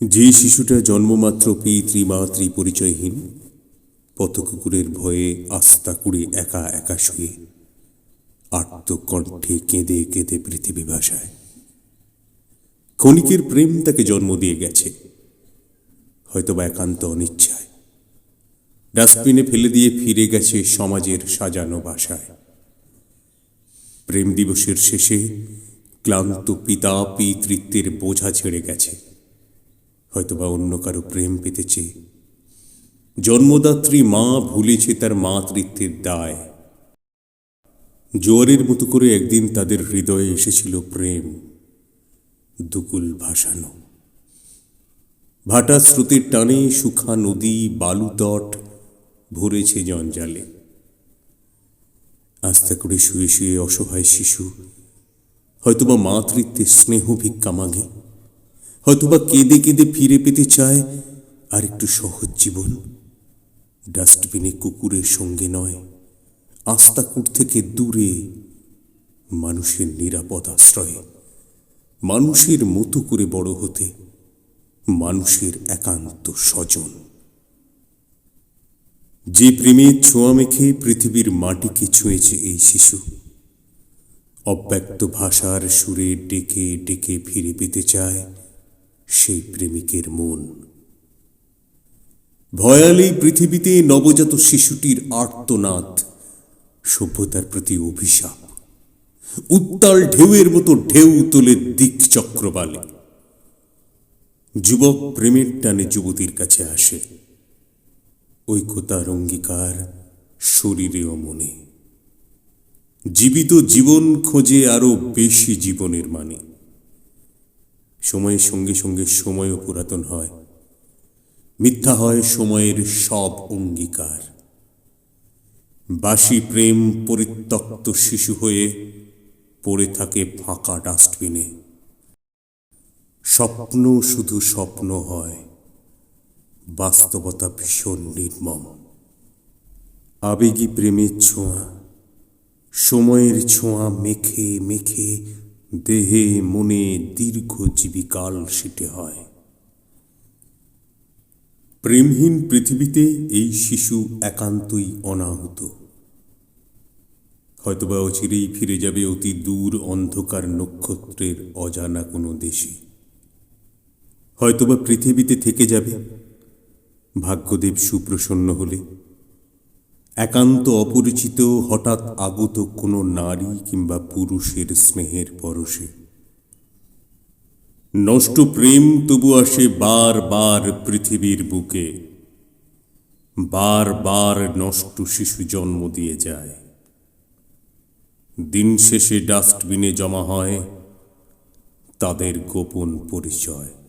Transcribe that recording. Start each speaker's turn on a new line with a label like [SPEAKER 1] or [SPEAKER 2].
[SPEAKER 1] যে শিশুটা জন্মমাত্র পিতৃমাতৃ পরিচয়হীন, পথকুকুরের ভয়ে আস্থা কুড়ে একা একা শুয়ে আত্মকণ্ঠে কেঁদে কেঁদে পৃথিবী ভাষায় ক্ষণিকের প্রেম তাকে জন্ম দিয়ে গেছে। হয়তোবা একান্ত অনিচ্ছায়। ডাস্টবিনে ফেলে দিয়ে ফিরে গেছে সমাজের সাজানো বাসায়। প্রেম দিবসের শেষে ক্লান্ত পিতা পিতৃত্বের বোঝা ছেড়ে গেছে। হয়তোবা অন্য কারও প্রেম পেতেছে। জন্মদাত্রী মা ভুলেছে তার মাতৃত্বের দায়। জোয়ারের মতো করে একদিন তাদের হৃদয়ে এসেছিল প্রেম। দুকুল ভাসানো। ভাটা স্রোতের টানে সুখা নদী বালুতট ভরেছে জঞ্জালে। আস্তে করে শুয়ে শুয়ে অসহায় শিশু, হয়তোবা মাতৃত্বের স্নেহ ভিক্ষা মাগে। হয়তোবা কেঁদে কেঁদে ফিরে পেতে চায়, আর একটু সহজ জীবন। ডাস্টবিনে কুকুরের সঙ্গে নয় আস্তাকুট থেকে দূরে মানুষের নিরাপদ আশ্রয়ে। মানুষের মতো করে বড় হতে মানুষের একান্ত স্বজন। যে প্রেমের ছোঁয়া মেখে পৃথিবীর মাটিকে ছুঁয়েছে এই শিশু, অব্যক্ত ভাষার সুরে ডেকে ডেকে ফিরে পেতে চায় সেই প্রেমিকের মন। ভয়ালি পৃথিবীতে নবজাত শিশুটির আর্তনাদ, সভ্যতার প্রতি অভিশাপ, উত্তাল ঢেউয়ের মতো ঢেউ তোলে দিক চক্রবালে। যুবক প্রেমের টানে যুবতীর কাছে আসে। ঐক্যতার অঙ্গীকার শরীরে ও মনে। জীবিত জীবন খোঁজে আরও বেশি জীবনের মানে। সময়ের সঙ্গে সঙ্গে সময়ও পুরাতন হয়। মিথ্যা হয় সময়ের সব অঙ্গীকার। বাসি প্রেম পরিত্যক্ত শিশু হয়ে পড়ে থাকে ফাঁকা ডাস্টবিনে। স্বপ্ন শুধু স্বপ্ন হয়, বাস্তবতা ভীষণ নির্মম। আবেগী প্রেমের ছোঁয়া, সময়ের ছোঁয়া মেখে মেখে দেহে মনে দীর্ঘজীবী কাল সেটে হয়। প্রেমহীন পৃথিবীতে এই শিশু একান্তই অনাহুত। হয়তোবা অচিরেই ফিরে যাবে অতি দূর অন্ধকার নক্ষত্রের অজানা কোনো দেশে। হয়তোবা পৃথিবীতে থেকে যাবে। ভাগ্যদেব সুপ্রসন্ন হলে একান্ত অপরিচিত, হঠাৎ আগত কোনো নারী কিংবা পুরুষের স্নেহের পরশে। নষ্ট প্রেম তবু আসে বার বার পৃথিবীর বুকে। বার বার নষ্ট শিশু জন্ম দিয়ে যায়। দিন শেষে ডাস্টবিনে জমা হয় তাদের গোপন পরিচয়।